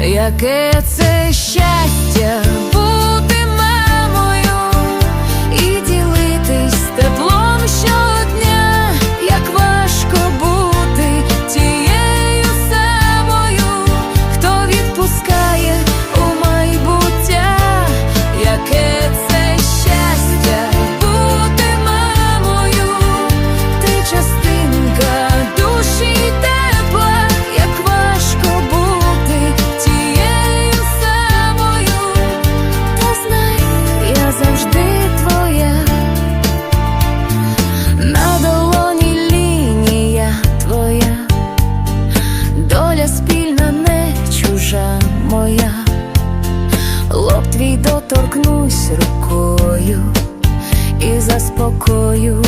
яке це твій доторкнусь рукою і заспокою.